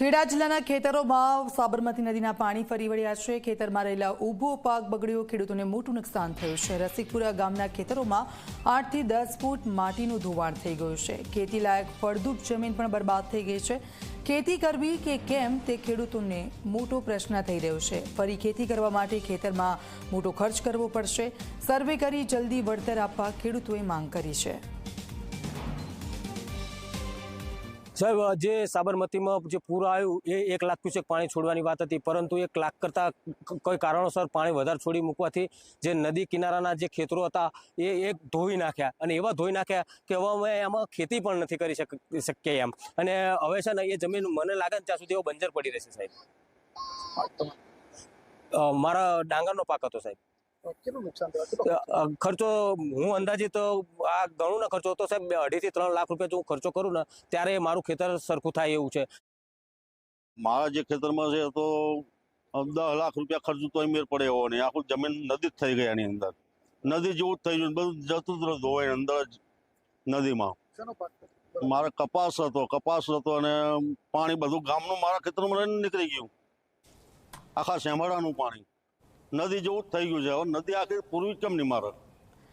ખેડા જિલ્લાના ખેતરોમાં સાબરમતી નદીના પાણી ફરી વળ્યા છે. ખેતરમાં રહેલા ઊભો પાક બગડ્યો. ખેડૂતોને મોટું નુકસાન થયું છે. રસિકપુરા ગામના ખેતરોમાં આઠથી દસ ફૂટ માટીનું ધોવાણ થઈ ગયું છે. ખેતી લાયક ફળદ્રુપ જમીન પણ બરબાદ થઈ ગઈ છે. ખેતી કરવી કે કેમ તે ખેડૂતોને મોટો પ્રશ્ન થઈ રહ્યો છે. ફરી ખેતી કરવા માટે ખેતરમાં મોટો ખર્ચ કરવો પડશે. સર્વે કરી જલ્દી વળતર આપવા ખેડૂતોએ માંગ કરી છે. સાહેબ જે સાબરમતીમાં જે પૂર આવ્યું, એ એક લાખ ક્યુસેક પાણી છોડવાની વાત હતી, પરંતુ એક લાખ કરતાં કોઈ કારણોસર પાણી વધારે છોડી મૂકવાથી જે નદી કિનારાના જે ખેતરો હતા, એ એક ધોઈ નાખ્યા. અને એવા ધોઈ નાખ્યા કે હવે અમે એમાં ખેતી પણ નથી કરી શક, શકીએ એમ. અને હવે છે ને, એ જમીન મને લાગે ત્યાં સુધી એવો બંજર પડી રહેશે સાહેબ. મારા ડાંગરનો પાક હતો સાહેબ. કેટલું નુકસાન થયું? ખર્ચો? હું અંદાજિત આ ઘણું ના ખર્ચો હતો સાહેબ અઢી થી ત્રણ લાખ રૂપિયા જો હું ખર્ચો કરું ને ત્યારે મારું ખેતર સરખું થાય એવું છે. મારા જે ખેતરમાં છે તો દસ લાખ રૂપિયા ખર્ચ તો મેર પડે એવો નહીં. આખું જમીન નદી જ થઈ ગઈ એની અંદર. નદી જેવું જ થઈ ગયું બધું જતું જ ધોવાઈ અંદર જ નદીમાં? મારે કપાસ હતો કપાસ હતો અને પાણી બધું ગામનું મારા ખેતરમાં રહીને નીકળી ગયું. આખા શેમાડાનું પાણી. નદી જેવું થઈ ગયું છે. હવે નદી આખી પૂર્વી કેમ નહીં